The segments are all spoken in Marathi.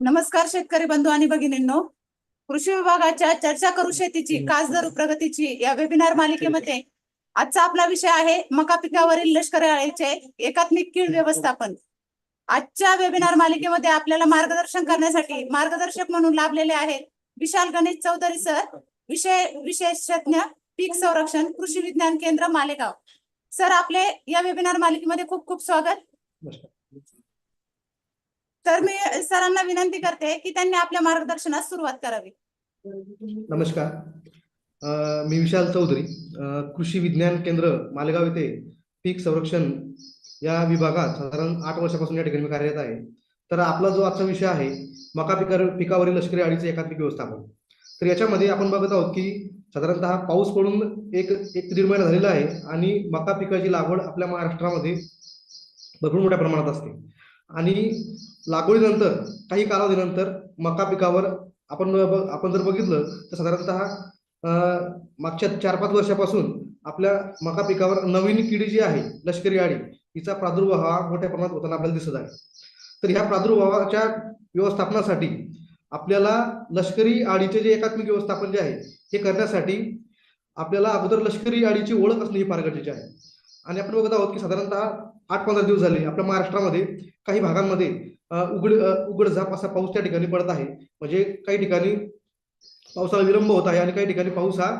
नमस्कार शेतकरी बंधू आणि भगिनींनो. कृषी विभागाच्या चर्चा करू शेतीची कास प्रगतीची या वेबिनार मालिकेमध्ये आजचा आपला विषय आहे मका पिकावरील लष्करी अळीचे एकात्मिक कीड व्यवस्थापन. आजच्या वेबिनार मालिकेमध्ये आपल्याला मार्गदर्शन करण्यासाठी मार्गदर्शक म्हणून लाभलेले आहेत विशाल गणेश चौधरी सर विषय विशेषज्ञ पीक संरक्षण कृषी विज्ञान केंद्र मालेगाव. सर आपले या वेबिनार मालिकेमध्ये खूप खूप स्वागत. तर मी सरांना विनंती करते की त्यांनी आपल्या मार्गदर्शनास सुरुवात करावी. नमस्कार. मी विशाल चौधरी. कृषी विज्ञान केंद्र मालेगाव येथे पीक संरक्षण या विभागात साधारण आठ वर्षापासून या ठिकाणी मी कार्यरत आहे. तर आपला जो आजचा विषय आहे मका पिका पिकावरील लष्करी अळीचे एकात्मिक व्यवस्थापन. तर याच्यामध्ये आपण बघत आहोत की साधारणतः पाऊस पडून एक एक दीड महिना झालेला आहे आणि मका पिकाची लागवड आपल्या महाराष्ट्रामध्ये भरपूर मोठ्या प्रमाणात असते. आणि लागवडीनंतर काही कालावधीनंतर मका पिकावर आपण आपण जर बघितलं तर साधारणतः मागच्या चार पाच वर्षापासून आपल्या मका पिकावर नवीन किडी जी आहे लष्करी अळी हिचा प्रादुर्भाव हा मोठ्या प्रमाणात होताना आपल्याला दिसत आहे. तर ह्या प्रादुर्भावाच्या व्यवस्थापनासाठी आपल्याला लष्करी अळीचे जे एकात्मिक व्यवस्थापन जे आहे हे करण्यासाठी आपल्याला अगोदर लष्करी अळीची ओळख असणे ही फार गरजेचे आहे. आणि आपण बघत आहोत की साधारणतः आठ पंधरा दिवस झाले आपल्या महाराष्ट्रामध्ये काही भागांमध्ये उघड उघड झाप असा पाऊस त्या ठिकाणी पडत आहे. म्हणजे काही ठिकाणी पावसाला विलंब होत आहे आणि काही ठिकाणी पाऊस हा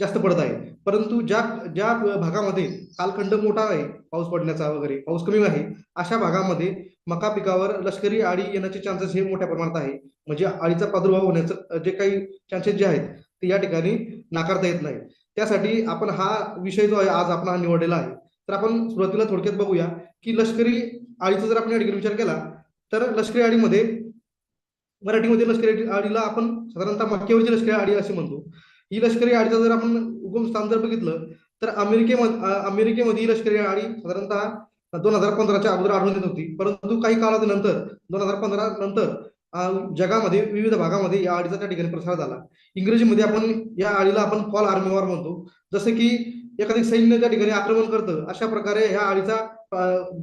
जास्त पडत आहे. परंतु ज्या ज्या भागामध्ये कालखंड मोठा आहे पाऊस पडण्याचा वगैरे पाऊस कमी आहे अशा भागामध्ये मका पिकावर लष्करी अळी येण्याचे चान्सेस हे मोठ्या प्रमाणात आहे. म्हणजे अळीचा प्रादुर्भाव होण्याचं जे काही चान्सेस जे आहेत ते या ठिकाणी नाकारता येत नाही. त्यासाठी आपण हा विषय जो आहे आज आपण हा निवडलेला आहे. तर आपण सुरुवातीला थोडक्यात बघूया की लष्करी अळीचा जर आपण या ठिकाणी विचार केला तर लष्करी आळीमध्ये मराठीमध्ये लष्करी आळीला आपण साधारणतः मक्केवरची लष्करी आळी असे म्हणतो. ही लष्करी आळीचा जर आपण उगम स्थान जर बघितलं तर अमेरिकेमध्ये अमेरिकेमध्ये ही लष्करी आळी साधारणतः दोन हजार पंधराच्या अगोदर आढळून येत होती. परंतु काही काळानंतर दोन हजार पंधरा नंतर जगामध्ये विविध भागामध्ये या आळीचा त्या ठिकाणी प्रसार झाला. इंग्रजीमध्ये आपण या आळीला आपण फॉल आर्मी वॉर म्हणतो. जसं की एखादी सैन्य त्या ठिकाणी आक्रमण करतं. अशा प्रकारे ह्या अळीचा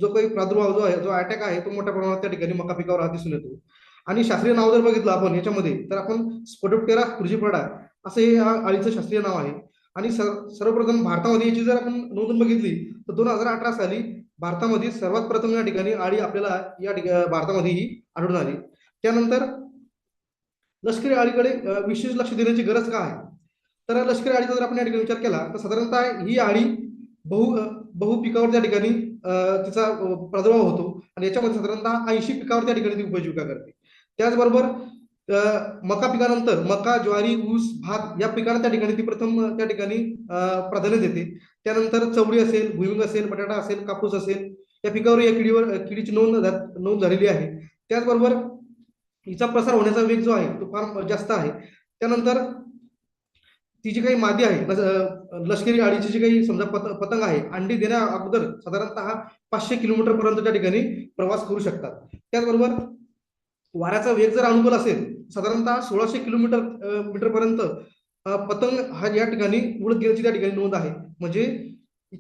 जो काही प्रादुर्भाव जो आहे जो अटॅक आहे तो मोठ्या प्रमाणात त्या ठिकाणी मका पिकावर हा दिसून येतो. आणि शास्त्रीय नाव जर बघितलं आपण याच्यामध्ये तर आपण स्पोडोप्टेरा खुर्जीपडा असं हे ह्या अळीचं शास्त्रीय नाव आहे. आणि सर्वप्रथम भारतामध्ये याची जर आपण नोंद बघितली तर दोन हजार अठरा साली भारतामध्ये सर्वात प्रथम या ठिकाणी अळी आपल्याला या ठिकाणी भारतामध्ये ही आढळून आली. त्यानंतर लष्करी अळीकडे विशेष लक्ष देण्याची गरज का आहे? तर लष्करी अळीचा जर आपण या ठिकाणी विचार केला तर साधारणतः ही अळी बहु बहु पिकावर त्या ठिकाणी तिचा प्रादुर्भाव होतो आणि याच्यामध्ये साधारणतः ऐंशी पिकावर त्या ठिकाणी ती उपजीविका करते. त्याचबरोबर मका पिकानंतर मका ज्वारी ऊस भात या पिकांना त्या ठिकाणी ती प्रथम त्या ठिकाणी प्राधान्य देते. त्यानंतर चवळी असेल भुईमुग असेल बटाटा असेल कापूस असेल या पिकावर या किडीवर किडीची नोंद झा- नोंद झालेली आहे. त्याचबरोबर हिचा प्रसार होण्याचा वेग जो आहे तो फार जास्त आहे. त्यानंतर ती जी काही मादी आहे म्हणजे, लष्करी अळीची जी काही समजा पत पतंग आहे अंडी देण्या अगोदर साधारणतः पाचशे किलोमीटर पर्यंत त्या ठिकाणी प्रवास करू शकतात. त्याचबरोबर वाऱ्याचा वेग जर अनुकूल असेल साधारणतः सोळाशे किलोमीटर मीटरपर्यंत मीटर पर्यंत पतंग हा या ठिकाणी उडत गेल्याची त्या ठिकाणी नोंद आहे. म्हणजे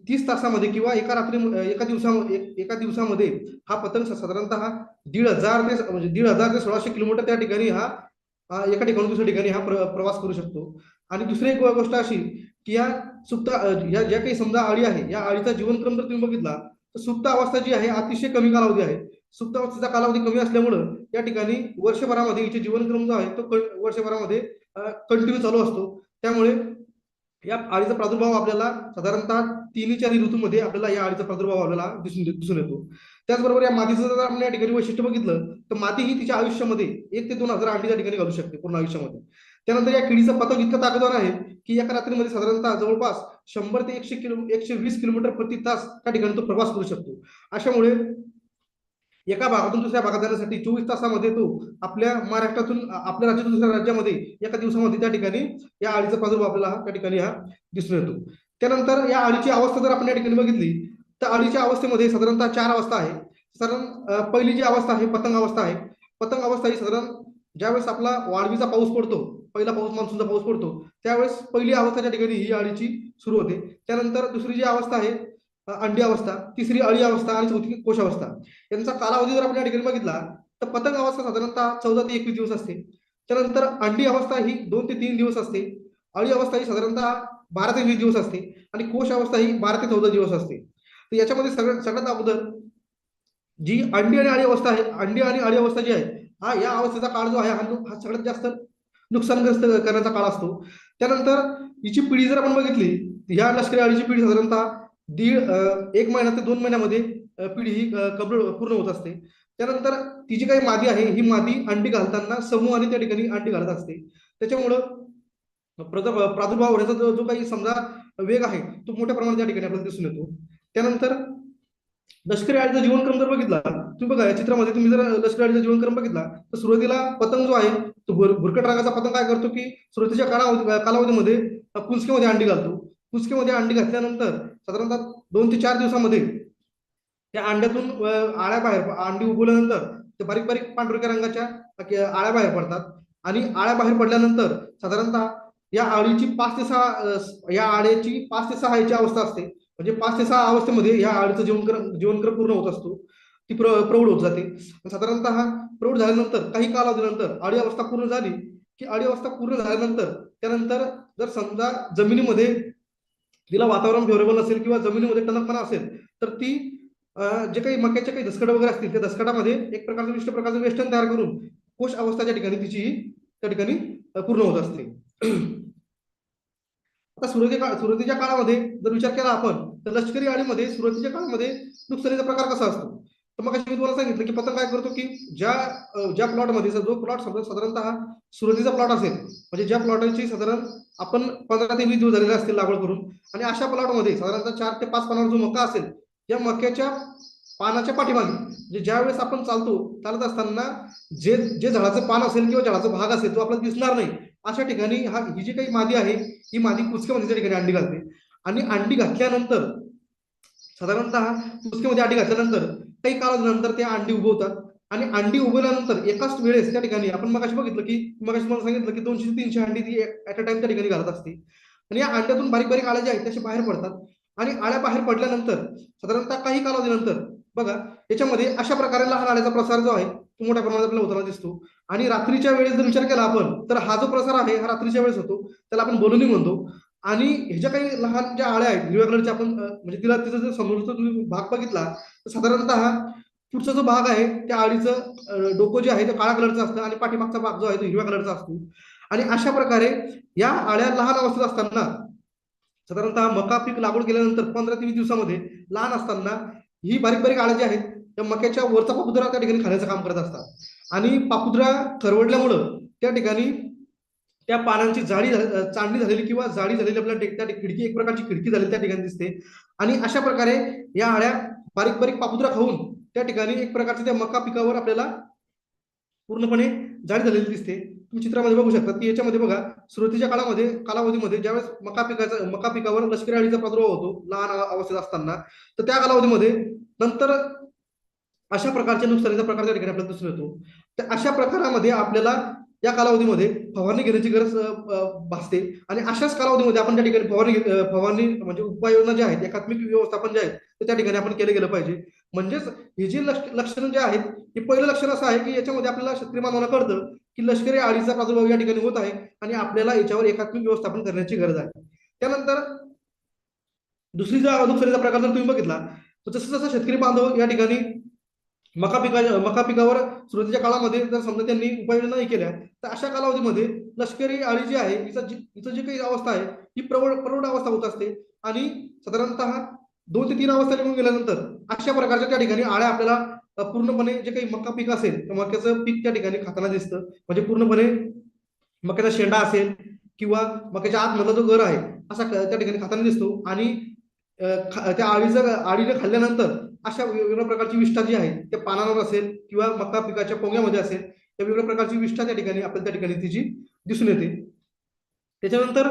तीस तासामध्ये किंवा एका रात्री एका दिवसामध्ये एका दिवसामध्ये हा पतंग साधारणतः दीड हजार ते म्हणजे दीड हजार ते सोळाशे किलोमीटर त्या ठिकाणी हा एका ठिकाणी दुसऱ्या ठिकाणी हा प्र- प्रवास करू शकतो. आणि दुसरी एक गोष्ट अशी की या सुप्ता या ज्या काही समजा अळी आहे या अळीचा जीवनक्रम जर तुम्ही बघितला तर सुप्त अवस्था जी आहे अतिशय कमी कालावधी आहे. सुप्त अवस्थेचा कालावधी कमी असल्यामुळं या ठिकाणी वर्षभरामध्ये हिचे जीवनक्रम जो आहे तो वर्षभरामध्ये कंटिन्यू चालू असतो. त्यामुळे या अळीचा प्रादुर्भाव आपल्याला साधारणतः तिन्ही चार ऋतूमध्ये आपल्याला या अळीचा प्रादुर्भाव आपल्याला दिसून दिसून येतो. त्याचबरोबर या मातीचं जर आपण या ठिकाणी वैशिष्ट्य बघितलं तर माती ही तिच्या आयुष्यामध्ये एक ते दोन हजार अंडी त्या ठिकाणी घालू शकते पूर्ण आयुष्यामध्ये. त्यानंतर या किडीचं पतंग इतकं ताकदवान आहे की एका रात्रीमध्ये साधारणतः जवळपास शंभर ते एकशे किलो एकशे वीस किलोमीटर प्रति तास त्या ठिकाणी तो प्रवास करू शकतो. अशामुळे एका भागातून दुसऱ्या भागात जाण्यासाठी चोवीस तासामध्ये तो आपल्या महाराष्ट्रातून आपल्या राज्यातून दुसऱ्या राज्यामध्ये एका दिवसामध्ये त्या ठिकाणी या अळीचा प्रादुर्भाव आपल्याला हा त्या ठिकाणी हा दिसून येतो. त्यानंतर या अळीची अवस्था जर आपण या ठिकाणी बघितली तर अळीच्या अवस्थेमध्ये साधारणतः चार अवस्था आहे. साधारण पहिली जी अवस्था आहे पतंग अवस्था आहे. पतंग अवस्था ही साधारण ज्यावेळेस आपला वाळवीचा पाऊस पडतो पहिला पाऊस मान्सूनचा पाऊस पडतो. त्यावेळेस पहिली अवस्था त्या ठिकाणी ही अळीची सुरू होते. त्यानंतर दुसरी जी अवस्था आहे अंडी अवस्था तिसरी अळी अवस्था आणि चौथी कोश अवस्था. यांचा कालावधी जर आपण या ठिकाणी बघितला तर पतंग अवस्था साधारणतः चौदा ते एकवीस दिवस असते. त्यानंतर अंडी अवस्था ही दोन ते तीन दिवस असते. अळी अवस्था ही साधारणतः बारा ते वीस दिवस असते. आणि कोश अवस्था ही बारा ते चौदा दिवस असते. तर याच्यामध्ये सगळ्यात सगळ्यात अगोदर जी अंडी आणि अळी अवस्था आहे अंडी आणि अळी अवस्था जी आहे हा या अवस्थेचा काळ जो आहे हा हा सगळ्यात जास्त नुकसानग्रस्त करण्याचा काळ असतो. त्यानंतर हिची पिढी जर आपण बघितली ह्या लष्करी अळीची पिढी साधारणतः दीड एक महिना ते दोन महिन्यामध्ये पिढी ही अं, पूर्ण होत असते. त्यानंतर ती जी काही मादी आहे ही मादी अंडी घालताना समूह आणि त्या ठिकाणी अंडी घालत असते. त्याच्यामुळं प्रादुर्भाव होण्याचा जो जो काही समजा वेग आहे तो मोठ्या प्रमाणात त्या ठिकाणी आपल्याला दिसून येतो. त्यानंतर लष्करी अळीचा जीवनक्रम जर बघितला तुम्ही बघा या चित्रामध्ये तुम्ही जर लष्करी अळीचा जीवनक्रम बघितला तर सुरुवातीला पतंग जो आहे तो भुरकट रंगाचा पतंग काय करतो की सुरुवातीच्या काळा कालावधीमध्ये पुंजकेमध्ये अंडी घालतो. कुस्केमध्ये अंडी घातल्यानंतर साधारणतः दोन ते चार दिवसामध्ये त्या अंड्यातून आळ्या बाहेर अंडी उगवल्यानंतर ते बारीक बारीक पांढरक्या रंगाच्या आळ्या बाहेर पडतात. आणि आळ्या बाहेर पडल्यानंतर साधारणतः या आळीची पाच ते सहा या आळ्याची पाच ते सहा याची अवस्था असते. म्हणजे पाच ते सहा अवस्थेमध्ये या आळीचं जीवनक्रम जीवनक्रम पूर्ण होत असतो. ती प्र प्रौढ होत जाते. साधारणतः प्रौढ झाल्यानंतर काही कालावधीनंतर अळी अवस्था पूर्ण झाली की अळी अवस्था पूर्ण झाल्यानंतर त्यानंतर जर समजा जमिनीमध्ये तिला वातावरण फेवरेबल असेल किंवा जमिनीमध्ये टणकपणा असेल तर ती जे काही मक्याचे काही दसकट वगैरे असतील त्या दसकटामध्ये एक प्रकारचं विशिष्ट प्रकारचं वेष्टन तयार करून कोश अवस्थाच्या ठिकाणी तिची त्या ठिकाणी पूर्ण होत असते. आता सुरुवाती सुरुवातीच्या काळामध्ये जर विचार केला आपण तर लष्करी आळीमध्ये सुरुवातीच्या काळामध्ये नुकसानीचा प्रकार कसा असतो? तर मग मी तुम्हाला सांगितलं की पतंग काय करतो की ज्या ज्या प्लॉटमध्ये जो प्लॉट साधारणतः सुरुवातीचा प्लॉट असेल म्हणजे ज्या प्लॉटची साधारण आपण पंधरा ते वीस दिवस झालेले असतील लागवड करून आणि अशा प्लॉटमध्ये साधारणतः चार ते पाच पानावर जो मका असेल या मक्याच्या पानाच्या पाठीमागे म्हणजे ज्या वेळेस आपण चालतो चालत असताना जे जे झाडाचं पान असेल किंवा झाडाचा भाग असेल तो आपल्याला दिसणार नाही. अशा ठिकाणी हा ही जी काही मादी आहे ही मादी कुचक्यामध्ये त्या ठिकाणी अंडी घालते. आणि अंडी घातल्यानंतर साधारणतः कुचक्यामध्ये अंडी घातल्यानंतर काही काळानंतर त्या अंडी उभवतात आणि अंडी उभवल्यानंतर एकाच वेळेस त्या ठिकाणी आपण मग बघितलं की मग मला सांगितलं की दोनशे तीनशे अंडी ती ऍट अ टाइम त्या ठिकाणी घालत असते. आणि या अंड्यातून बारीक बारीक आळ्या ज्या आहेत त्याचे बाहेर पडतात. आणि आळ्या बाहेर पडल्यानंतर साधारणतः काही कालावधीनंतर बघा याच्यामध्ये अशा प्रकारे लहान आळ्याचा प्रसार जो आहे तो मोठ्या प्रमाणात आपल्याला होताना दिसतो. आणि रात्रीच्या वेळेस जर विचार केला आपण तर हा जो प्रसार आहे हा रात्रीच्या वेळेस होतो. त्याला आपण बोलूनी म्हणतो. आणि ह्याच्या काही लहान ज्या आळ्या आहेत हिरव्या कलरच्या आपण म्हणजे तिला तिचा जर समोरचा तुम्ही भाग बघितला तर साधारणतः पुढचा जो भाग आहे त्या आळीचं डोकं जे आहे ते काळ्या कलरचं असतं आणि पाठीमागचा भाग जो आहे तो हिरव्या कलरचा असतो. आणि अशा प्रकारे या आळ्या लहान अवस्थेत असताना साधारणतः मका पीक लागवड केल्यानंतर पंधरा ते वीस दिवसामध्ये लहान असताना ही बारीक बारीक आळ्या जी आहेत त्या मक्याच्या वरचा पापुद्रा त्या ठिकाणी खाण्याचं काम करत असतात. आणि पापुद्रा खरवडल्यामुळं त्या ठिकाणी त्या पानांची जाडी चांडली झालेली किंवा जाळी झालेली आपल्याला त्या खिडकी एक प्रकारची खिडकी झालेली त्या ठिकाणी दिसते. आणि अशा प्रकारे या आळ्या बारीक बारीक पापुद्रा खाऊन त्या ठिकाणी एक प्रकारची त्या मका पिकावर आपल्याला पूर्णपणे जाळी झालेली दिसते. तुम्ही चित्रामध्ये बघू शकता की याच्यामध्ये बघा सुरुवातीच्या काळामध्ये कालावधीमध्ये ज्यावेळेस मका पिकाचा मका पिकावर लष्करी अळीचा प्रादुर्भाव होतो लहान अवस्थेत असताना तर त्या कालावधीमध्ये नंतर अशा प्रकारच्या नुकसानीचा प्रकार त्या ठिकाणी आपल्याला दिसून येतो. तर अशा प्रकारामध्ये आपल्याला या कालावधीमध्ये फवारणी घेण्याची गरज भासते. आणि अशाच कालावधीमध्ये आपण त्या ठिकाणी फवारणी फवारणी म्हणजे उपाययोजना ज्या आहेत एकात्मिक व्यवस्थापन जे आहेत ते त्या ठिकाणी आपण केलं गेलं पाहिजे. म्हणजेच ही जी लक्ष लक्षणं जे आहेत हे पहिलं लक्षण असं आहे की याच्यामध्ये आपल्याला शेतकरी मानवाला कळतं की लष्करी अळीचा प्रादुर्भाव या ठिकाणी होत आहे आणि आपल्याला याच्यावर एकात्मिक व्यवस्थापन करण्याची गरज आहे. त्यानंतर दुसरी जर नुकसानीचा प्रकार जर तुम्ही बघितला तर जसं जसं शेतकरी बांधव या ठिकाणी मका पिका मका पिकावर सुरुवातीच्या काळामध्ये जर समजा त्यांनी उपाययोजना नाही केल्या तर अशा कालावधीमध्ये लष्करी अळी जी आहे हिचं जी हिचं जी काही अवस्था आहे ही प्रवळ प्रौढ अवस्था होत असते. आणि साधारणतः दोन ते तीन अवस्था निघून गेल्यानंतर अशा प्रकारच्या त्या ठिकाणी आळ्या आपल्याला पूर्णपणे जे काही मका पीक असेल तर मक्याचं पीक त्या ठिकाणी खाताना दिसतं. म्हणजे पूर्णपणे मक्याचा शेंडा असेल किंवा मक्याच्या आतमधला जो गर आहे असा त्या ठिकाणी खाताना दिसतो. आणि खा- त्या आळीचं आळीने खाल्ल्यानंतर अशा वेगवेगळ्या प्रकारची विष्ठा जी आहे त्या पानांवर असेल किंवा मका पिकाच्या पोंग्यामध्ये असेल त्या वेगवेगळ्या प्रकारची विष्ठा त्या ठिकाणी आपल्याला त्या ठिकाणी तिची दिसून येते. त्याच्यानंतर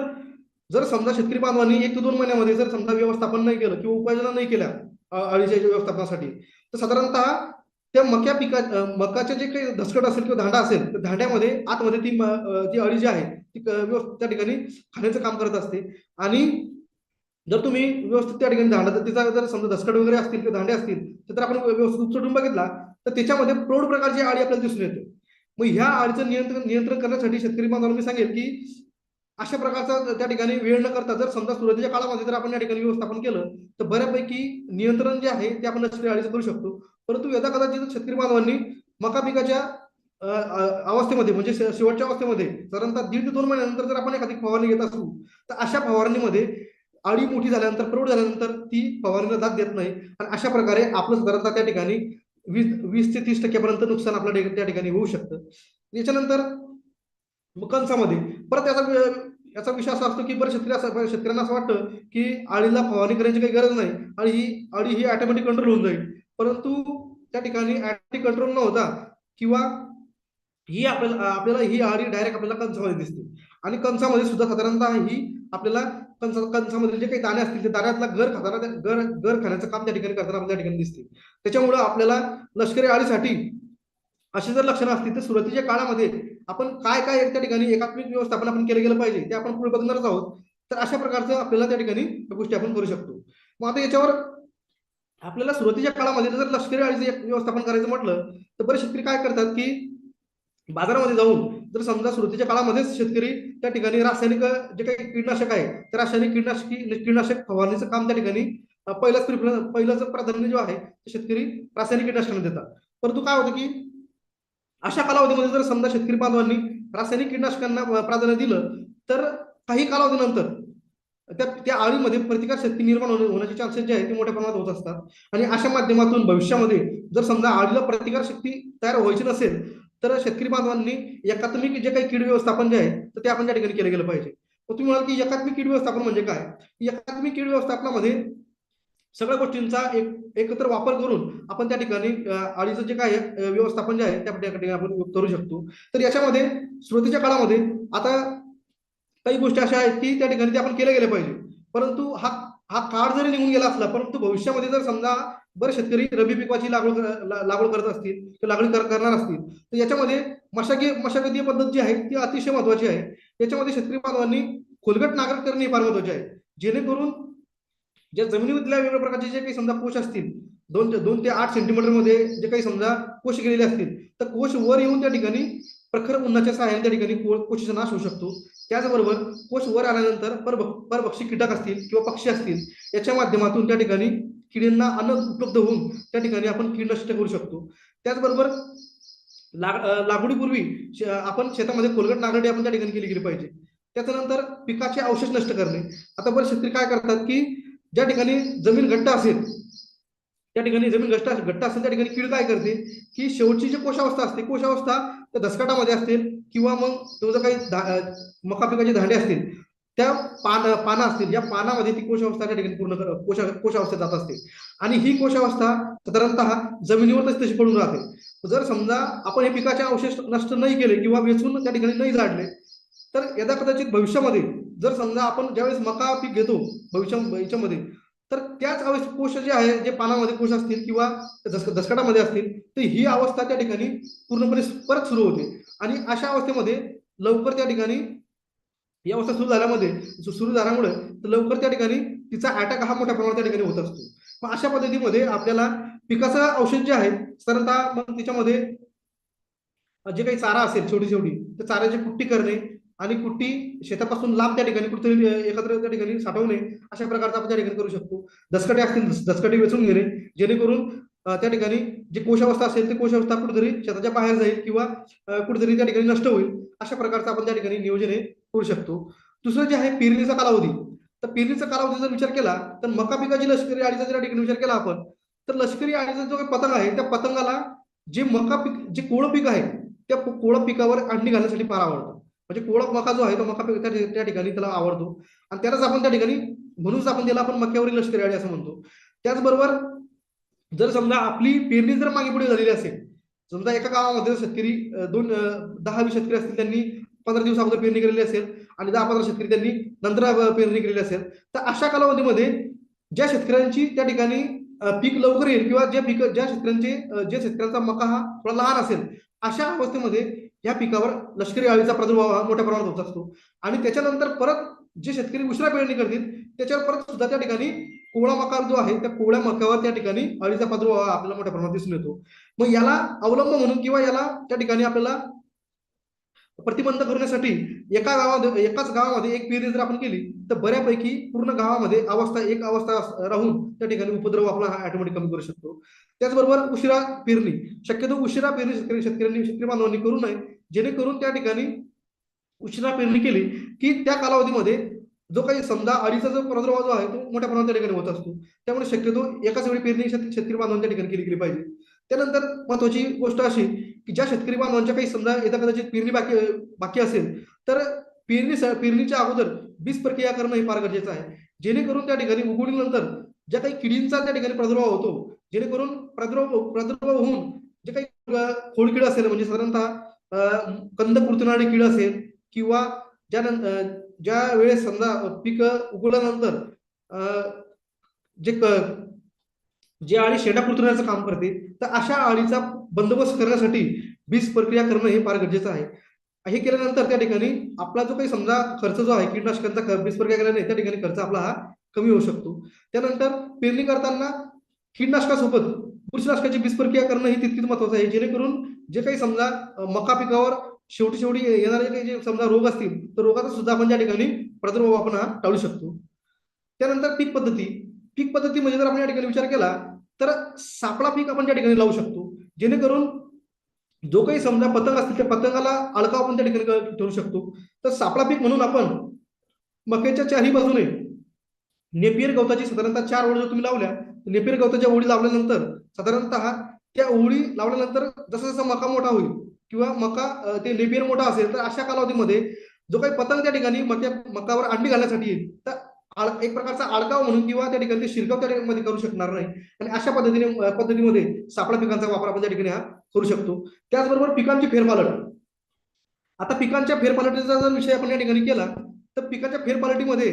जर समजा शेतकरी बांधवांनी एक ते दोन महिन्यामध्ये जर समजा व्यवस्थापन नाही केलं किंवा उपाययोजना नाही केल्या अळीच्या व्यवस्थापनासाठी तर साधारणतः त्या मक्या पिका मकाचे जे काही धसकट असेल किंवा धांडा असेल तर धांड्यामध्ये आतमध्ये ती ती अळी जी आहे ती त्या ठिकाणी खाण्याचं काम करत असते. आणि जर तुम्ही व्यवस्थित त्या ठिकाणी दांडा तिचा जर समजा दसकट वगैरे असतील किंवा दांडे असतील तर आपण व्यवस्थित उचटून बघितला तर त्याच्यामध्ये प्रौढ प्रकारची आळी आपल्याला दिसून येते. मग ह्या आळीचं नियंत्रण नियंत्रण करण्यासाठी शेतकरी बांधवांना मी सांगेल की अशा प्रकारचा त्या ठिकाणी वेळ न करता जर समजा सुरुवातीच्या काळामध्ये जर आपण या ठिकाणी व्यवस्थापन केलं तर बऱ्यापैकी नियंत्रण जे आहे ते आपण लष्करी आळीचं करू शकतो. परंतु यदा कदाचित शेतकरी बांधवांनी मका पिकाच्या अवस्थेमध्ये म्हणजे शेवटच्या अवस्थेमध्ये साधारणतः दीड ते दोन महिन्यानंतर जर आपण एखादी फवारणी घेत असू तर अशा फवारणीमध्ये अळी मोठी झाल्यानंतर प्रौढ झाल्यानंतर ती फवारणीला दाद देत नाही. आणि अशा प्रकारे आपलं साधारणतः त्या ठिकाणी वीस वीस ते तीस टक्क्यापर्यंत नुकसान आपल्या त्या ठिकाणी होऊ शकतं. याच्यानंतर कंसामध्ये परत याचा याचा विषय असा असतो की बरं शेतकरी असं शेतकऱ्यांना असं वाटतं की अळीला फवारणी करायची काही गरज नाही. आणि ही अळी ही ऑटोमॅटिक कंट्रोल होऊन जाईल. परंतु त्या ठिकाणी ऑटोमॅटिक कंट्रोल न होता किंवा ही आपल्याला आपल्याला ही अळी डायरेक्ट आपल्याला कंसामध्ये दिसते. आणि कंसामध्ये सुद्धा साधारणतः ही आपल्याला कंसा कंसामध्ये जे काही दाणे असतील ते दाण्यातला गर खाताना त्या- गर गर खाण्याचं काम त्या ठिकाणी करताना आपल्या ठिकाणी दिसते. त्याच्यामुळं आपल्याला लष्करी आळीसाठी अशी जर लक्षणं असतील तर सुरुवातीच्या काळामध्ये आपण काय काय त्या ठिकाणी एकात्मिक व्यवस्थापन आपण केलं गेलं पाहिजे ते आपण पुढे बघणारच आहोत. तर अशा प्रकारचं आपल्याला त्या ठिकाणी या गोष्टी आपण करू शकतो. मग आता याच्यावर आपल्याला सुरुवातीच्या काळामध्ये जर लष्करी आळीचं व्यवस्थापन करायचं म्हटलं तर बरेच शेतकरी काय करतात की बाजारामध्ये जाऊन जर समजा सुरुवातीच्या काळामध्येच शेतकरी त्या ठिकाणी रासायनिक जे काही कीटनाशक आहे त्या रासायनिक कीटनाशकी कीटनाशक फवारणीचं काम त्या ठिकाणी अं, पहिलंच प्रिफरन्स पहिलंच प्राधान्य जे आहे ते शेतकरी रासायनिक कीटनाशकांना देतात. परंतु काय होतं की अशा कालावधीमध्ये जर समजा शेतकरी बांधवांनी रासायनिक कीटनाशकांना प्राधान्य दिलं तर काही कालावधीनंतर त्या त्या आळीमध्ये प्रतिकार शक्ती निर्माण होण्याचे चान्सेस जे आहेत ते मोठ्या प्रमाणात होत असतात. आणि अशा माध्यमातून भविष्यामध्ये जर समजा आळीला प्रतिकार शक्ती तयार व्हायची नसेल तर शेतकरी बांधवांनी एकात्मिक जे काही कीड व्यवस्थापन जे आहे तर ते आपण त्या ठिकाणी केलं गेलं पाहिजे. मग तुम्ही म्हणाल की एकात्मिक कीड व्यवस्थापन म्हणजे काय? एकात्मिक कीड व्यवस्थापनामध्ये सगळ्या गोष्टींचा एक एकत्र वापर करून आपण त्या ठिकाणी अं, आळीचं जे काय व्यवस्थापन जे आहे त्या ठिकाणी आपण करू शकतो. तर याच्यामध्ये सुरुवातीच्या काळामध्ये आता काही गोष्टी अशा आहेत की त्या ठिकाणी ते आपण केल्या गेल्या पाहिजे. परंतु हा हा काळ जरी निघून गेला असला परंतु भविष्यामध्ये जर समजा बरेच शेतकरी रबी पिकाची लागवड लागवड करत असतील किंवा लागवड करणार असतील तर याच्यामध्ये मशागी मशागतीय पद्धत जी आहे ती अतिशय महत्वाची आहे. याच्यामध्ये शेतकरी बांधवांनी खोलगट नागर करणे फार महत्त्वाचे आहे. जेणेकरून ज्या जमिनीमधल्या वेगवेगळ्या प्रकारचे जे काही समजा कोश असतील दोन ते दोन ते आठ सेंटीमीटरमध्ये जे काही समजा कोश गेलेले असतील तर कोश वर येऊन त्या ठिकाणी प्रखर उन्हाच्या सहाय्याने त्या ठिकाणी को- नाश होऊ शकतो. त्याचबरोबर कोश वर आल्यानंतर पर परभक्षी कीटक असतील किंवा पक्षी असतील याच्या माध्यमातून त्या ठिकाणी किडींना अन्न उपलब्ध होऊन त्या ठिकाणी आपण कीड नष्ट करू शकतो. त्याचबरोबर लाग लागवडीपूर्वी शे- आपण शेतामध्ये कोलगट नागरडी आपण त्या ठिकाणी केली गेली पाहिजे. त्याच्यानंतर पिकाचे अवशेष नष्ट करणे. आता बरेच शेतकरी काय करतात की ज्या ठिकाणी जमीन घट्ट असेल त्या ठिकाणी जमीन घट्ट घट्ट असेल त्या ठिकाणी कीड काय करते की शेवटची जी कोशावस्था असते कोशावस्था त्या दसकाटामध्ये असतील किंवा मग तो जर काही मका पिकाचे धांडे असतील त्या पान पानं असतील या पानामध्ये ती कोशावस्था त्या ठिकाणी पूर्ण कर- कोशा कोशावस्थेत जात असते. आणि ही कोशावस्था साधारणतः जमिनीवरच तशी पडून राहते. जर समजा आपण हे पिकाचे अवशेष नष्ट नाही केले किंवा वेचून त्या ठिकाणी नाही झाडले तर यदा कदाचित भविष्यामध्ये जर समजा आपण ज्यावेळेस मका पीक घेतो भविष्या याच्यामध्ये तर त्याच अवस्थेत कोश जे आहे जे पानामध्ये कोश असतील किंवा दसकटामध्ये असतील तर ही अवस्था त्या ठिकाणी पूर्णपणे परत सुरू होते. आणि अशा अवस्थेमध्ये लवकर त्या ठिकाणी ही अवस्था सुरू झाल्यामध्ये सुरू झाल्यामुळे तर लवकर त्या ठिकाणी तिचा अटॅक हा मोठ्या प्रमाणात त्या ठिकाणी होत असतो. मग अशा पद्धतीमध्ये आपल्याला पिकाचं औषध जे आहे साधारणतः मग त्याच्यामध्ये जे काही चारा असेल शेवटी शेवटी त्या चाऱ्याची कुट्टी करणे आणि कुट्टी शेतापासून लांब त्या ठिकाणी कुठेतरी एकत्र त्या ठिकाणी साठवणे अशा प्रकारचा आपण त्या ठिकाणी करू शकतो. दसकटे असतील दसकटे वेचून घेणे जेणेकरून त्या ठिकाणी जी कोशावस्था असेल ती कोशावस्था कुठेतरी शेताच्या बाहेर जाईल किंवा कुठेतरी त्या ठिकाणी नष्ट होईल अशा प्रकारचं आपण त्या ठिकाणी नियोजन हे करू शकतो. दुसरं जे आहे पेरणीचा कालावधी. तर पेरणीचा कालावधी जर विचार केला तर मका पिकाची लष्करी आळीचा जर ठिकाणी विचार केला आपण तर लष्करी आळीचा जो काही पतंग आहे त्या पतंगाला जे मका पीक जे कोळं पीक आहे त्या कोळं पिकावर अंडी घालण्यासाठी फार आवडतं. म्हणजे कोळप मका जो आहे तो मका पीक त्या ठिकाणी त्याला आवडतो. आणि त्यालाच आपण त्या ठिकाणी म्हणूनच आपण त्याला आपण मक्यावरील लष्करी आळी असं म्हणतो. त्याचबरोबर जर समजा आपली पेरणी जर मागे पुढे झालेली असेल समजा एका गावामध्ये शेतकरी दोन दहा वीस शेतकरी असतील त्यांनी पंधरा दिवस अगोदर पेरणी केलेली असेल आणि दहा पंधरा शेतकरी त्यांनी नंतर पेरणी केलेली असेल. तर अशा कालावधीमध्ये ज्या शेतकऱ्यांची त्या ठिकाणी पीक लवकर येईल किंवा ज्या पीक ज्या शेतकऱ्यांचे जे ज्या शेतकऱ्यांचा मका हा थोडा लहान असेल अशा अवस्थेमध्ये या पिकावर लष्करी अळीचा प्रादुर्भाव हा मोठ्या प्रमाणात होत असतो. आणि त्याच्यानंतर परत जे शेतकरी उशिरा पेरणी करतील त्याच्यावर परत सुद्धा त्या ठिकाणी कोवळा मका जो आहे त्या कोवळ्या मकावर त्या ठिकाणी अळीचा प्रादुर्भाव हा आपल्याला मोठ्या प्रमाणात दिसून येतो. मग याला अवलंब म्हणून किंवा याला त्या ठिकाणी आपल्याला प्रतिबंध करण्यासाठी एका गावामध्ये एकाच गावामध्ये एक पेरणी जर आपण केली तर बऱ्यापैकी पूर्ण गावामध्ये अवस्था एक अवस्था राहून त्या ठिकाणी उपद्रव आपला हा ऑटोमॅटिक कमी करू शकतो. त्याचबरोबर उशिरा पेरणी. शक्यतो उशिरा पेरणी शेतकरी शेतकऱ्यांनी शेतकरी बांधवांनी करू नये. जेणेकरून त्या ठिकाणी उशिरा पेरणी केली की त्या कालावधीमध्ये जो काही समजा अडीचा जो प्रादुर्भाव जो आहे तो मोठ्या प्रमाणात त्या ठिकाणी होत असतो. त्यामुळे शक्यतो एकाच वेळी पेरणी शेतकरी बांधवांच्या ठिकाणी केली गेली पाहिजे. त्यानंतर महत्वाची गोष्ट अशी की ज्या शेतकरी बांधवांच्या काही समजा येत्या कदाचित पेरणी बाकी बाकी असेल तर पेरणी पेरणीच्या अगोदर बीज प्रक्रिया करणं हे फार गरजेचं आहे. जेणेकरून त्या ठिकाणी उघडीनंतर ज्या काही किडींचा त्या ठिकाणी प्रादुर्भाव होतो जेणेकरून प्रादुर्भाव प्रादुर्भाव होऊन जे काही खोडकीड असेल म्हणजे साधारणतः कंद कुरतणारी कीड असेल किंवा ज्या ज्या वेळेस समजा पीक उगवल्यानंतर जे क- जे आळी शेंडा कुरतण्याचं काम करते तर अशा अळीचा बंदोबस्त करण्यासाठी बीज प्रक्रिया करणं हे फार गरजेचं आहे. हे केल्यानंतर त्या ठिकाणी आपला जो काही समजा खर्च जो आहे कीटनाशकांचा ख- बीज प्रक्रिया केल्याने त्या ठिकाणी खर्च आपला हा कमी होऊ शकतो. त्यानंतर पेरणी करताना कीटनाशकासोबत बुरशीनाशकाची बीज प्रक्रिया करणं ही तितकीच महत्वाचं आहे जेणेकरून जे काही समजा मका पिकावर शेवटी शेवटी येणारे काही जे समजा रोग असतील तर रोगाचा सुद्धा आपण त्या ठिकाणी प्रादुर्भाव आपण हा टाळू शकतो. त्यानंतर पीक पद्धती. पीक पद्धती म्हणजे जर आपण या ठिकाणी विचार केला तर सापळा पीक आपण त्या ठिकाणी लावू शकतो. जेणेकरून जो काही समजा पतंग असतील त्या पतंगाला अडकाव आपण त्या ठिकाणी ठेवू शकतो. तर सापळा पीक म्हणून आपण मक्याच्या चारही बाजूने नेपियर गवताची साधारणतः चार ओळी जर तुम्ही लावल्या तर नेपियर गवताच्या ओळी लावल्यानंतर साधारणतः त्या ओळी लावल्यानंतर जसं जसं मका मोठा होईल किंवा मका ते नेपियर मोठा असेल तर अशा कालावधीमध्ये जो काही पतंग त्या ठिकाणी मक्या मकावर अंडी घालण्यासाठी येईल तर एक प्रकारचा आडकाव म्हणून किंवा त्या ठिकाणी शिरकाव त्या ठिकाणी करू शकणार नाही. आणि अशा पद्धतीने पद्धतीमध्ये सापळा पिकांचा वापर आपण त्या ठिकाणी हा करू शकतो. त्याचबरोबर पिकांची फेरपालट. आता पिकांच्या फेरपालटीचा जर विषय आपण या ठिकाणी केला तर पिकांच्या फेरपालटीमध्ये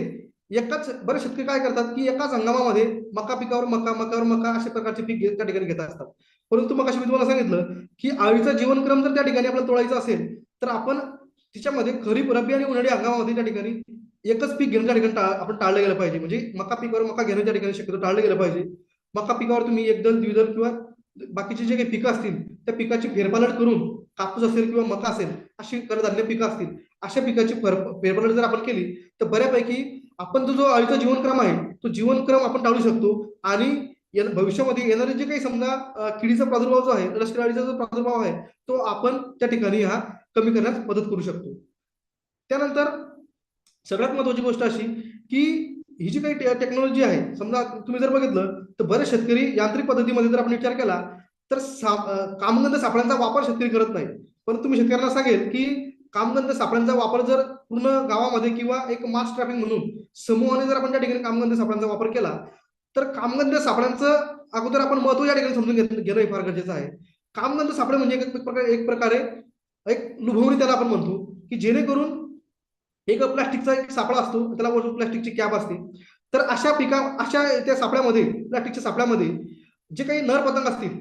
एकाच बरेच शेतकरी काय करतात की एकाच हंगामामध्ये मका पिकावर मका मकावर मका अशा प्रकारचे पीक त्या ठिकाणी घेत असतात. परंतु मग मी तुम्हाला सांगितलं की आळीचा जीवनक्रम जर त्या ठिकाणी आपल्याला तोडायचा असेल तर आपण तिच्यामध्ये खरीप रब्बी आणि उन्हाळी हंगामामध्ये त्या ठिकाणी एकच पीक घेण्याच्या ठिकाणी आपण टाळलं गेलं पाहिजे. म्हणजे मका पिकावर मका घेण्याच्या ठिकाणी शक्यतो टाळलं गेलं पाहिजे. मका पिकावर तुम्ही एकदल द्विदल किंवा बाकीचे जे काही पिकं असतील त्या पिकाची फेरपालट करून कापूस असेल किंवा मका असेल अशी कडधान्य पिकं असतील अशा पिकाची फेर- फेरपालट जर आपण केली तर बऱ्यापैकी आपण तो जो अळीचा जीवनक्रम आहे तो जीवनक्रम आपण टाळू शकतो. आणि भविष्यामध्ये येणारे जे काही समजा किडीचा प्रादुर्भाव जो आहे लष्कर अळीचा जो प्रादुर्भाव आहे तो आपण त्या ठिकाणी हा कमी करण्यास मदत करू शकतो. त्यानंतर सगळ्यात महत्वाची गोष्ट अशी की ही जी काही टेक्नॉलॉजी आहे समजा तुम्ही जर बघितलं तर बरेच शेतकरी यांत्रिक पद्धतीमध्ये जर आपण विचार केला तर सा- कामगंध सापळ्यांचा वापर शेतकरी करत नाही. परंतु मी शेतकऱ्यांना सांगेल की कामगंध सापळ्यांचा वापर जर पूर्ण गावामध्ये किंवा एक मास ट्रॅपिंग म्हणून समूहाने जर आपण त्या ठिकाणी कामगंध सापळ्यांचा वापर केला तर कामगंध सापळ्यांचं अगोदर आपण महत्त्व या ठिकाणी समजून घेत- घेणं हे फार गरजेचं आहे. कामगंध सापळे म्हणजे एक प्रकारे एक प्रकारे एक लुभवणी त्याला आपण म्हणतो की जेणेकरून एक प्लास्टिकचा एक सापळा असतो त्याला प्लास्टिकची कॅप असते. तर अशा पिका अशा त्या सापळ्यामध्ये प्लास्टिकच्या सापळ्यामध्ये जे काही नर पतंग असतील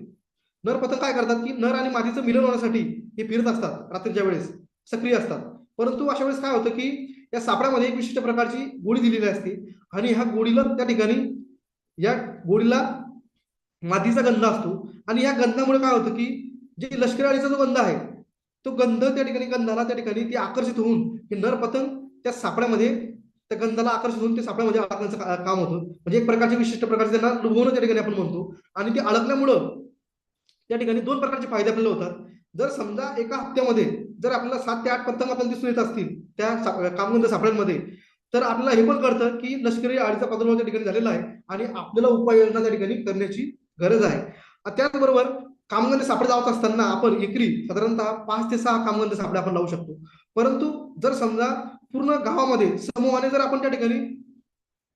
नर पतंग काय करतात की नर आणि मादीचं मिलन होण्यासाठी हे फिरत असतात रात्रीच्या वेळेस सक्रिय असतात. परंतु अशा वेळेस काय होतं की या सापळ्यामध्ये एक विशिष्ट प्रकारची गोळी दिलेली असते आणि ह्या गोळीला त्या ठिकाणी या गोळीला मादीचा गंध असतो आणि या गंधामुळे काय होतं की जे लष्करी अळीचा जो गंध आहे तो गंध त्या ठिकाणी गंधाला त्या ठिकाणी ते आकर्षित होऊन हे नर पतंग त्या सापळ्यामध्ये त्या गंधाला आकर्षित होऊन ते सापळ्यामध्ये अडकण्याचं काम होतं. म्हणजे एक प्रकारचे विशिष्ट प्रकारचे त्यांना लुभवणं त्या ठिकाणी आपण म्हणतो. आणि ते अडकल्यामुळं त्या ठिकाणी दोन प्रकारचे फायदे आपल्याला होतात. जर समजा एका हप्त्यामध्ये जर आपल्याला सात ते आठ पतंग आपल्याला दिसून येत असतील त्या कामगंध सापळ्यांमध्ये तर आपल्याला हे पण कळतं की लष्करी आळीचा प्रादुर्भाव त्या ठिकाणी झालेला आहे आणि आपल्याला उपाययोजना त्या ठिकाणी करण्याची गरज आहे. त्याचबरोबर कामगंध सापळे लावत असताना आपण एकरी साधारणतः पाच ते सहा कामगंध सापळे आपण लावू शकतो. परंतु जर समजा पूर्ण गावामध्ये समूहाने जर आपण त्या ठिकाणी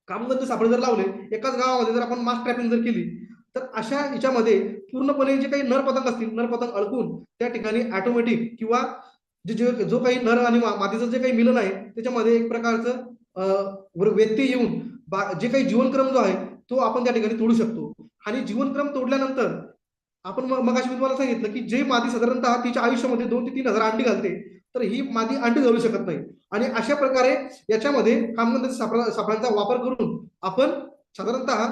कामगंध सापळे जर लावले एकाच गावामध्ये जर आपण मास ट्रॅपिंग जर केली तर अशा याच्यामध्ये पूर्णपणे जे काही नर पतंग असतील नर पतंग अडकून त्या ठिकाणी ऑटोमॅटिक किंवा जे जे जो काही नर आणि मातीचं जे काही मिलन आहे त्याच्यामध्ये एक प्रकारचं अं, व्यत्यय येऊन बा- जे काही जीवनक्रम जो आहे तो आपण त्या ठिकाणी तोडू शकतो. आणि जीवनक्रम तोडल्यानंतर आपण मग अशी मी तुम्हाला सांगितलं की जे मादी साधारणतः तिच्या आयुष्यामध्ये दोन ते तीन हजार अंडी घालते तर ही मादी अंडी घालू शकत नाही. आणि अशा प्रकारे याच्यामध्ये कामगंधाच्या सापळा सापळांचा वापर करून आपण साधारणतः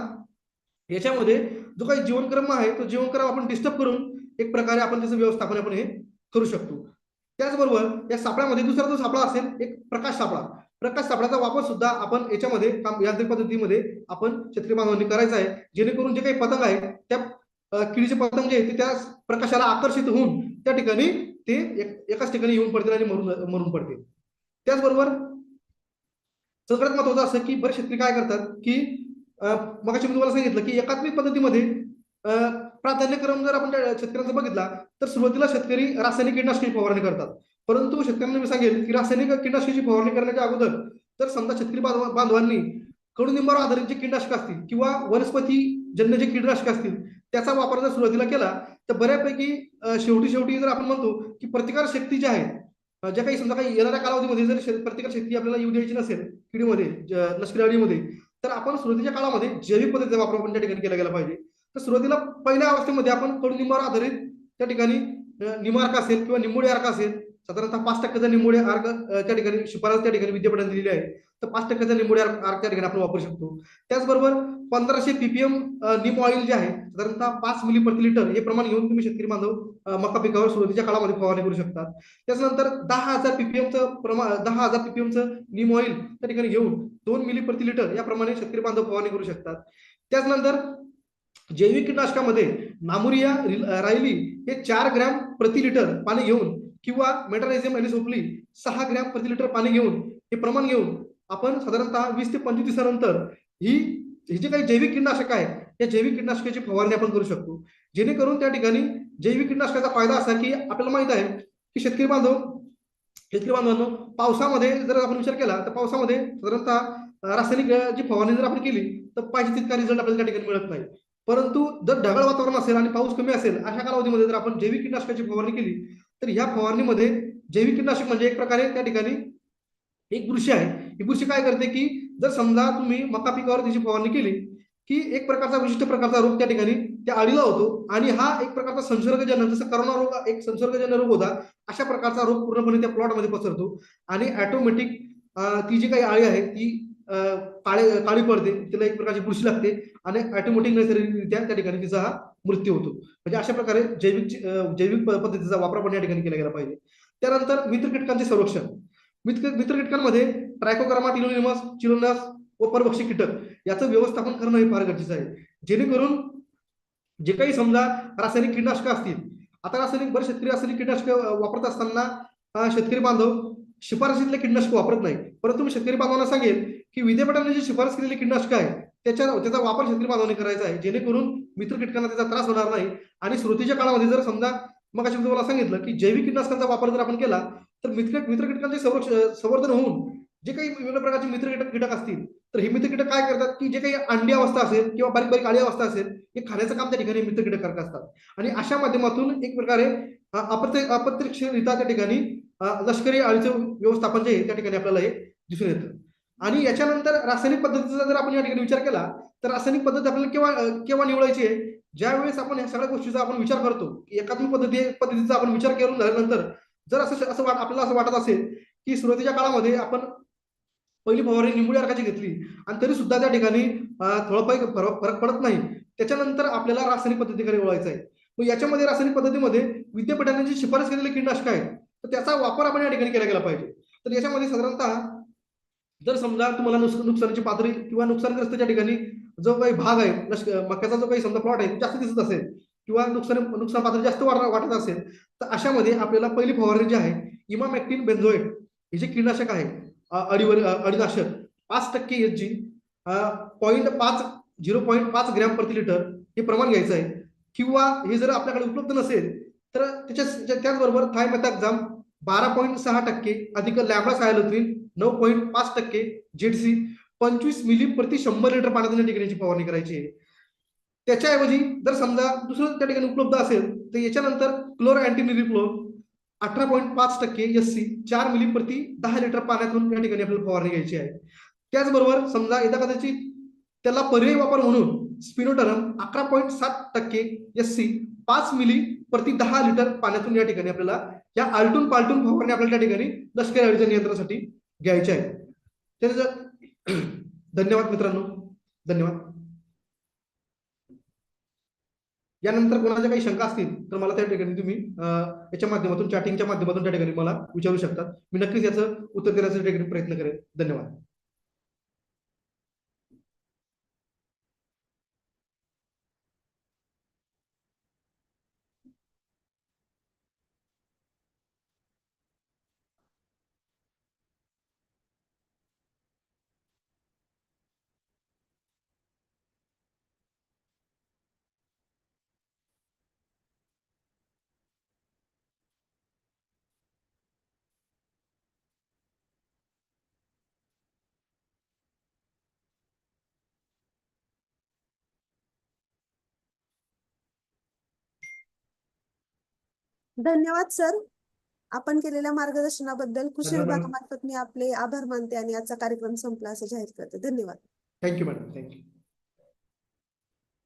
याच्यामध्ये जो काही जीवनक्रम आहे तो जीवनक्रम आपण डिस्टर्ब करून एक प्रकारे आपण त्याचं व्यवस्थापन आपण हे करू शकतो. त्याचबरोबर या सापळ्यामध्ये दुसरा जो सापळा असेल एक प्रकाश सापळा. प्रकाश सापळ्याचा वापर सुद्धा आपण याच्यामध्ये काम यांत्रिक पद्धतीमध्ये आपण शेतकरी बांधवांनी करायचा आहे. जेणेकरून जे काही पतंग आहे त्या किडीचे पतंग जे आहेत ते त्या प्रकाशाला आकर्षित होऊन त्या ठिकाणी ते एक- एकाच ठिकाणी येऊन पडतील आणि मरून मरून पडतील. त्याचबरोबर सगळ्यात महत्वाचं असं की बरेच शेतकरी काय करतात की मग मी तुम्हाला सांगितलं की एकात्मिक पद्धतीमध्ये प्राधान्यक्रम जर आपण शेतकऱ्यांचा बघितला तर सुरुवातीला शेतकरी रासायनिक कीटनाशकाची फवारणी करतात. परंतु शेतकऱ्यांना मी सांगेल की रासायनिक कीटनाशकाची फवारणी करण्याच्या अगोदर तर समजा शेतकरी बांधवांनी कडुनिंबावर आधारित जे कीटनाशक असतील किंवा वनस्पती जन्य जे कीटनाशक असतील त्याचा वापर जर सुरुवातीला केला तर बऱ्यापैकी शेवटी शेवटी जर आपण म्हणतो की प्रतिकार शक्ती जी आहे ज्या काही समजा काही येणाऱ्या कालावधीमध्ये जर शे- शेती आपल्याला येऊ द्यायची नसेल किडीमध्ये लष्करी अळीमध्ये तर आपण सुरुवातीच्या काळामध्ये जैविक पद्धतीचा वापर आपण त्या ठिकाणी केला गेला पाहिजे. तर सुरुवातीला पहिल्या अवस्थेमध्ये आपण कडुनिंबावर आधारित त्या ठिकाणी निमार्क असेल किंवा निंबोळी अर्क असेल साधारणतः पाच टक्क्याचा निंबोळी अर्क त्या ठिकाणी शिफारस त्या ठिकाणी विद्यापीठाने दिलेली आहे तर पाच टक्क्याचा लिंबोडी अर्क अर्क त्या ठिकाणी आपण वापरू शकतो. त्याचबरोबर पंधराशे पीपीएम निम ऑइल जे आहे साधारणतः पाच मिली प्रति लिटर हे प्रमाण घेऊन तुम्ही शेतकरी बांधव मका पिकावर सुरुवातीच्या काळामध्ये फवारणी करू शकतात. त्याच्यानंतर दहा हजार पीपीएमचं प्रमाण दहा हजार पीपीएमचं निम ऑइल त्या ठिकाणी घेऊन दोन मिली प्रति लिटर याप्रमाणे शेतकरी बांधव फवारणी करू शकतात. त्याचनंतर जैविक कीटकनाशकामध्ये नामुरिया रिल- रायली हे चार ग्रॅम प्रति लिटर पाणी घेऊन किंवा मेटारायझियम सोपली सहा ग्रॅम प्रति लिटर पाणी घेऊन हे प्रमाण घेऊन आपण साधारणतः वीस ते पंचवीस दिवसानंतर ही हे जे काही जैविक कीटनाशक आहे त्या जैविक कीटनाशकाची फवारणी आपण करू शकतो. जेणेकरून त्या ठिकाणी जैविक कीटनाशकाचा फायदा असा की आपल्याला माहीत आहे की शेतकरी बांधव शेतकरी बांधवांनो पावसामध्ये जर आपण विचार केला तर पावसामध्ये साधारणतः रासायनिक जी फवारणी जर आपण केली तर पाहिजे तितका रिझल्ट आपल्याला त्या ठिकाणी मिळत नाही. परंतु जर ढगाळ वातावरण असेल आणि पाऊस कमी असेल अशा कालावधीमध्ये जर आपण जैविक कीटनाशकाची फवारणी केली तर ह्या फवारणीमध्ये जैविक कीटनाशक म्हणजे एक प्रकारे त्या ठिकाणी एक बुरशी आहे. ही बुरशी काय करते की जर समजा तुम्ही मका पिकावर त्याची फवारणी केली की एक प्रकारचा विशिष्ट प्रकारचा रोग त्या ठिकाणी त्या आडीला होतो आणि हा एक प्रकारचा संसर्गजन्य जसं करोना रोग एक संसर्गजन्य रोग होता अशा प्रकारचा रोग पूर्णपणे त्या प्लॉटमध्ये पसरतो आणि ऑटोमॅटिक ती जी काही आळी आहे ती काळे काळी पडते तिला एक प्रकारची बुरशी लागते आणि ऑटोमॅटिक नैसर्गिकरित्या त्या ठिकाणी तिचा हा मृत्यू होतो. म्हणजे अशा प्रकारे जैविक जैविक पद्धतीचा वापर पण या ठिकाणी केला गेला पाहिजे. त्यानंतर मित्र कीटकांचे संरक्षण. मित्र मित्र कीटकांमध्ये ट्रायकोग्रामा टिलोनिमस चिलोनस व परभक्षी कीटक याचं व्यवस्थापन करणं हे फार गरजेचं आहे. जेणेकरून जे काही समजा रासायनिक कीटनाशकं असतील आता रासायनिक बरेच शेतकरी रासायनिक कीटनाशक वापरत असताना शेतकरी बांधव शिफारसीतले कीटनाशक वापरत नाही परंतु मी शेतकरी बांधवांना सांगेल की विद्यापीठाने जी शिफारस केलेली कीटनाशक आहे त्याच्या त्याचा वापर शेतकरी बांधवांनी करायचा आहे. जेणेकरून मित्र कीटकांना त्याचा त्रास होणार नाही. आणि सुरुवातीच्या काळामध्ये जर समजा मग अशा तुम्हाला सांगितलं की जैविक कीटनाशकांचा वापर जर आपण केला तर मित्र मित्र कीटकांचे संरक्षण संवर्धन होऊन जे काही विविध प्रकारचे मित्र कीटक कीटक असतील तर हे मित्र कीटक काय करतात की जे काही अंडी अवस्था असेल किंवा बारीक बारीक आळी अवस्था असेल हे खाण्याचं काम त्या ठिकाणी मित्र कीटक करत असतात. आणि अशा माध्यमातून एक प्रकारे अपत्य अप्रत्य अप्रत्यक्षरित्या त्या ठिकाणी लष्करी आळीचं व्यवस्थापन जे आहे त्या ठिकाणी आपल्याला हे दिसून येतं. आणि याच्यानंतर रासायनिक पद्धतीचा जर आपण या ठिकाणी विचार केला तर रासायनिक पद्धत आपल्याला केव्हा केव्हा निवडायची आहे? ज्या वेळेस आपण या सगळ्या गोष्टीचा आपण विचार करतो की एकात्मिक पद्धती पद्धतीचा आपण विचार करून झाल्यानंतर जर असं असं वाट आपल्याला असं वाटत असेल की सुरुवातीच्या काळामध्ये आपण पहिली फवारणी निंबुळी अर्काची घेतली आणि तरी सुद्धा त्या ठिकाणी अं, थोडंफार फरक फरक पडत नाही. त्याच्यानंतर आपल्याला रासायनिक पद्धतीकडे वळायचं आहे. मग याच्यामध्ये रासायनिक पद्धतीमध्ये विद्यापीठाने जी शिफारस केलेली कीटनाशक आहे तर त्याचा वापर आपण या ठिकाणी केला गेला पाहिजे. तर याच्यामध्ये साधारणतः जर समजा तुम्हाला नुकसान नुकसानीची पातळी किंवा नुकसानग्रस्तच्या ठिकाणी जो काही भाग आहे लष्क- मक्याचा जो काही समजा प्लॉट आहे तो जास्त दिसत असेल किंवा नुकसान नुकसान पातळी जास्त वाटत असेल तर अशामध्ये आपल्याला पहिली फवारणी जी आहे इमामॅक्टिन बेन्झोएट हे जे कीटनाशक आहे अडीवर अडीच अडीनाशक पाच टक्के एच जी. पॉईंट पाच झिरो पॉईंट पाच ग्रॅम प्रति लिटर हे प्रमाण घ्यायचं आहे. किंवा हे जर आपल्याकडे उपलब्ध नसेल तर त्याच्या त्याचबरोबर थायमेथॅक्झाम बारा पॉईंट सहा टक्के अधिक लॅबडा सायलोथ्रिन नऊ पॉईंट पाच टक्के जेडसी पंचवीस मिली प्रति शंभर लिटर पाण्यातून या ठिकाणी फवारणी करायची आहे. त्याच्याऐवजी जर समजा दुसरं त्या ठिकाणी उपलब्ध असेल तर याच्यानंतर क्लोर अँटीनिरिफ्लोर अठरा पॉईंट पाच टक्के एस सी चार मिली प्रति दहा लिटर पाण्यातून या ठिकाणी आपल्याला फवारणी घ्यायची आहे. त्याचबरोबर समजा यदा कदाचित त्याला पर्यायी वापर म्हणून स्पिनोटरम अकरा पॉईंट सात टक्के एस सी पाच मिली प्रति दहा लिटर पाण्यातून या ठिकाणी आपल्याला या आलटून पालटून फवारणी आपल्याला त्या ठिकाणी लष्करी अळीच्या नियंत्रणासाठी घ्यायची आहे. त्याच धन्यवाद मित्रांनो. धन्यवाद. यानंतर कोणाच्या काही शंका असतील तर मला त्या ठिकाणी तुम्ही याच्या माध्यमातून चॅटिंगच्या माध्यमातून त्या ठिकाणी मला विचारू शकतात. मी नक्कीच याचं उत्तर देण्याचा ठिकाणी प्रयत्न करेन. धन्यवाद. धन्यवाद सर. आपण केलेल्या मार्गदर्शनाबद्दल कृषी. विभागामार्फत मी आपले आभार मानते आणि आजचा कार्यक्रम संपला असं जाहीर करते. धन्यवाद. Thank you madam thank you